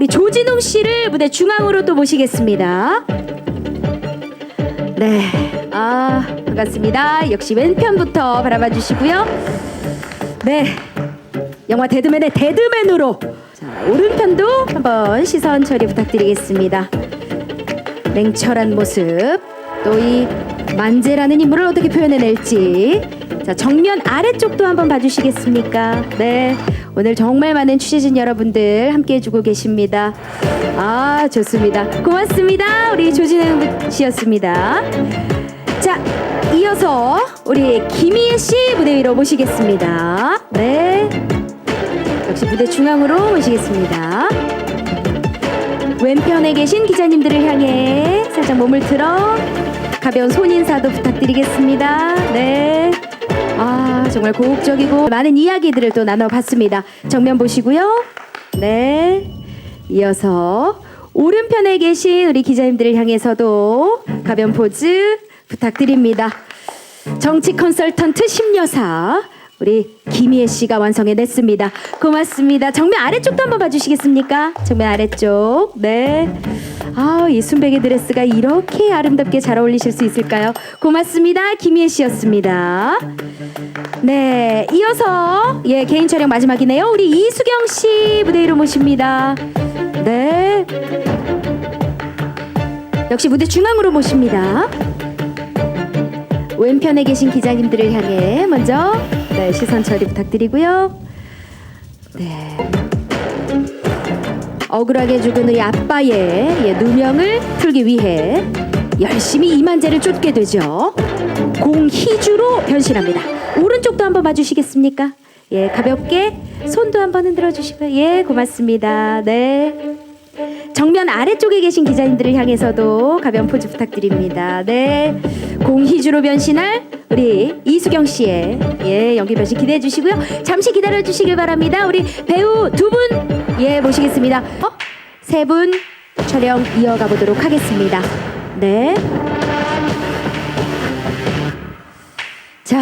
우리 조진웅 씨를 무대 중앙으로 또 모시겠습니다. 네, 아 반갑습니다. 역시 왼편부터 바라봐 주시고요. 네, 영화 데드맨의 데드맨으로 자, 오른편도 한번 시선 처리 부탁드리겠습니다. 냉철한 모습, 또 이 만재라는 인물을 어떻게 표현해낼지. 자, 정면 아래쪽도 한번 봐주시겠습니까? 네. 오늘 정말 많은 취재진 여러분들 함께 해주고 계십니다. 아, 좋습니다. 고맙습니다. 우리 조진웅 씨였습니다. 자, 이어서 우리 김희애 씨 무대 위로 모시겠습니다. 네. 역시 무대 중앙으로 모시겠습니다. 왼편에 계신 기자님들을 향해 살짝 몸을 틀어 가벼운 손인사도 부탁드리겠습니다. 네. 아, 정말 고혹적이고 많은 이야기들을 또 나눠봤습니다. 정면 보시고요. 네. 이어서 오른편에 계신 우리 기자님들을 향해서도 가벼운 포즈 부탁드립니다. 정치 컨설턴트 심여사 우리 김희애 씨가 완성해 냈습니다. 고맙습니다. 정면 아래쪽도 한번 봐주시겠습니까? 정면 아래쪽. 네. 아, 이 순백의 드레스가 이렇게 아름답게 잘 어울리실 수 있을까요? 고맙습니다. 김희애 씨였습니다. 네, 이어서 예 개인 촬영 마지막이네요. 우리 이수경 씨 무대 위로 모십니다. 네. 역시 무대 중앙으로 모십니다. 왼편에 계신 기자님들을 향해 먼저 네, 시선 처리 부탁드리고요. 네. 억울하게 죽은 우리 아빠의 예, 누명을 풀기 위해 열심히 이만재를 쫓게 되죠. 공희주로 변신합니다. 오른쪽도 한번 봐주시겠습니까? 예, 가볍게 손도 한번 흔들어 주시고요. 예, 고맙습니다. 네. 정면 아래쪽에 계신 기자님들을 향해서도 가벼운 포즈 부탁드립니다. 네. 공희주로 변신할 우리 이수경 씨의 예, 연기 변신 기대해 주시고요. 잠시 기다려 주시길 바랍니다. 우리 배우 두 분 예, 모시겠습니다. 어? 세분 촬영 이어가 보도록 하겠습니다. 네. 자,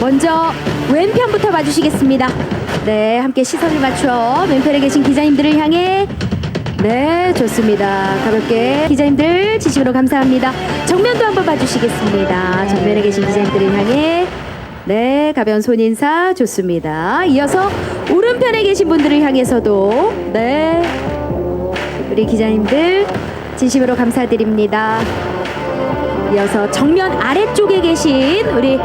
먼저 왼편부터 봐주시겠습니다. 네, 함께 시선을 맞춰 왼편에 계신 기자님들을 향해 네, 좋습니다. 가볍게 기자님들 진심으로 감사합니다. 정면도 한번 봐주시겠습니다. 정면에 계신 기자님들을 향해 네, 가벼운 손인사 좋습니다. 이어서 오른편에 계신 분들을 향해서도 네, 우리 기자님들 진심으로 감사드립니다. 이어서 정면 아래쪽에 계신 우리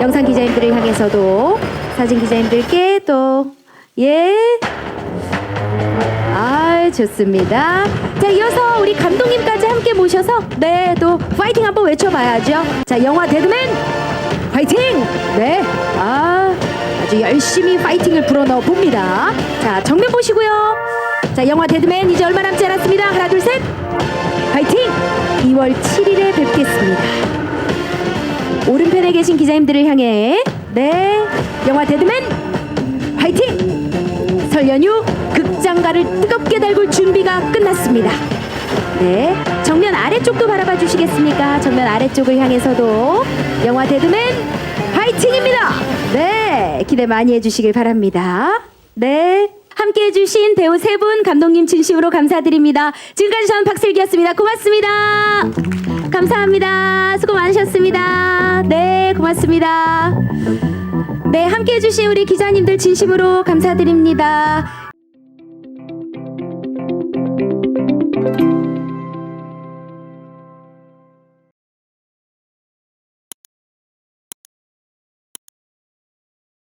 영상 기자님들을 향해서도 사진 기자님들께 또 예. 아, 좋습니다. 자, 이어서 우리 감독님까지 함께 모셔서 네, 또 파이팅 한번 외쳐 봐야죠. 자, 영화 데드맨 파이팅! 네, 아, 아주 열심히 파이팅을 불어넣어 봅니다. 자, 정면 보시고요. 자, 영화 데드맨 이제 얼마 남지 않았습니다. 하나, 둘, 셋, 파이팅! 2월 7일에 뵙겠습니다. 오른편에 계신 기자님들을 향해 네, 영화 데드맨 파이팅! 설 연휴 극장가를 뜨겁게 달굴 준비가 끝났습니다. 네, 정면 아래쪽도 바라봐 주시겠습니까? 정면 아래쪽을 향해서도 영화 데드맨 파이팅입니다. 네, 기대 많이 해주시길 바랍니다. 네. 함께 해주신 배우 세 분 감독님 진심으로 감사드립니다. 지금까지 저는 박슬기였습니다. 고맙습니다. 감사합니다. 수고 많으셨습니다. 네, 고맙습니다. 네, 함께 해주신 우리 기자님들 진심으로 감사드립니다.